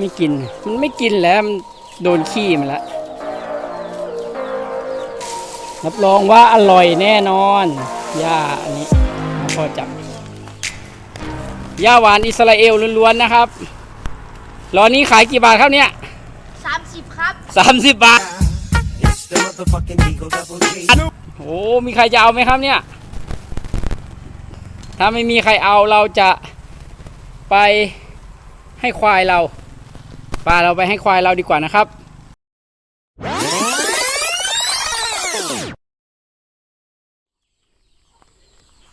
ไม่กิน มันไม่กินแล้วมันโดนขี้มันละรับรองว่าอร่อยแน่นอนย่าอันนี้เอาพอจับย่าหวานอิสราเอลล้วนๆนะครับรอนี้ขายกี่บาทครับเนี่ยสามสิบครับสามสิบบาท It's the motherfucking Eagle Double G. โอ้มีใครจะเอาไหมครับเนี่ย ถ้าไม่มีใครเอาเราจะไปให้ควายเรา ปลาเราไปให้ควายเราดีกว่านะครับ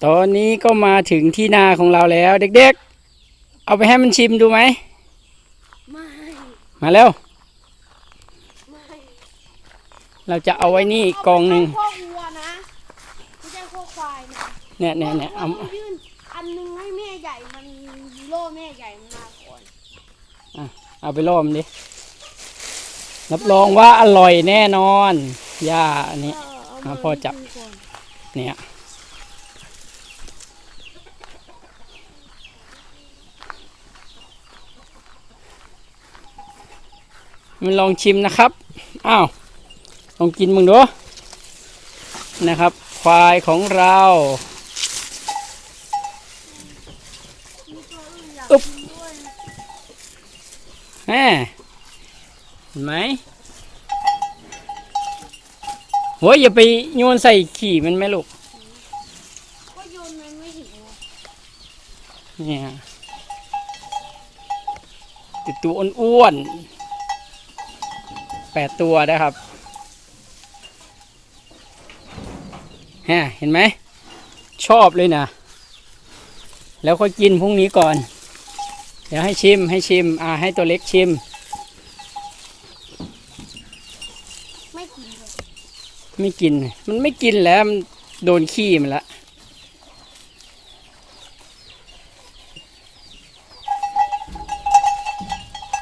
ตอนนี้ก็มาถึงที่นาของเราแล้ว เด็กๆ เอาไปให้มันชิมดูไหมไม่มาแล้วไม่เราจะเอาไว้นี่กองหนึ่งข้อวัวนะไม่ใช่ข้อควายนะเนี่ยเนี่ยเนี่ยเอาต้องยื่นอันหนึงให้แม่ใหญ่มันโล่แม่ใหญ่มันมาก่อน เอาไปล่อมนดิรับรองว่าอร่อยแน่นอนย่าอันนี้เออเอาอะมาพ่อจับดูก่อนเนี่ยมันลองชิมนะครับ อ้าว ลองกินมึงดู นะครับ ควายของเรามีตัวอื่นอยากอึ๊บกินด้วย แหมเห็นไหมโอ้ยอย่าไปโยนใส่ขี่มันไหมลูกก็โยนมันไม่ถึงไงเนี่ยติดตัวอ้วนๆแปดตัวนะครับฮะเห็นไหม ชอบเลยนะ แล้วค่อยกินพรุ่งนี้ก่อน เดี๋ยวให้ชิมให้ชิม อ่าให้ตัวเล็กชิม ไม่กินเลยไม่กิน มันไม่กินแล้วมันโดนขี้มันละ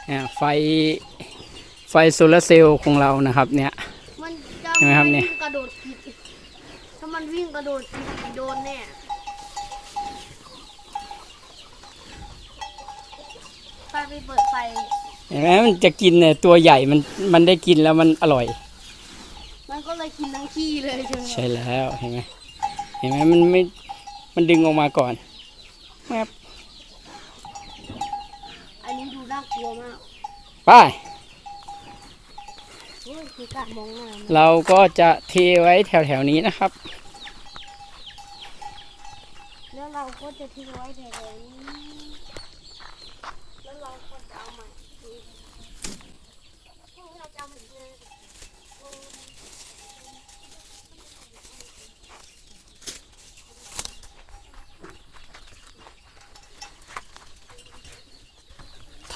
เนี่ยไฟไฟโซลาร์เซลล์ของเรานะครับ เนี่ย มันจะเห็นไหมครับเนี่ย วิ่งกระโดดผิดถ้ามันวิ่งกระโดดผิดโดนแน่ ไฟไปเปิดไฟ เห็นไหมมันจะกินเนี่ยตัวใหญ่มันมันได้กินแล้วมันอร่อย มันก็เลยกินทั้งขี้เลยใช่ไหมใช่แล้วเห็นไหมเห็นไหมมันไม่มันดึงออกมาก่อนแมบอันนี้ดูน่ากลัวมากไปเฮ้ยคือการมองหน้ามันเราก็จะเทไว้แถวๆนี้นะครับ แล้วเราก็จะทิ้งไว้แถวนี้ แล้วเราก็จะเอามาทิ้งพรุ่งนี้เราจะเอามาทิ้งเลยเท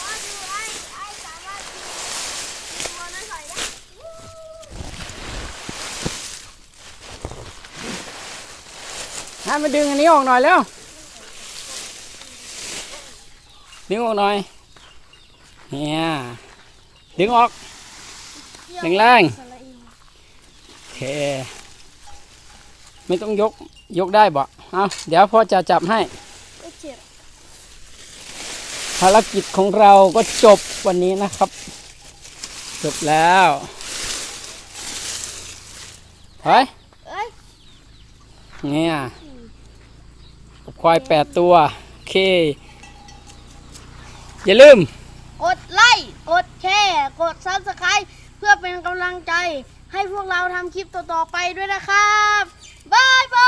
ว่าดูไอ้ไอ้สามารถทิ้งตัวนั้นใส่ได้ ให้มาดึงอันนี้ออกหน่อยแล้วดึงออกหน่อยเนี่ยดึงออกแรงๆสไลด์โอเคไม่ต้องยกยกได้บ่เอาเดี๋ยวพ่อจะจับให้ภารกิจของเราก็จบวันนี้นะครับ จบแล้วไปเอ้ยเนี่ย ควายแปดตัวโอเค อย่าลืม กดไลค์กดแชร์กดซับสไครต์เพื่อเป็นกำลังใจ ให้พวกเราทำคลิปต่อๆไปด้วยนะครับบายบาย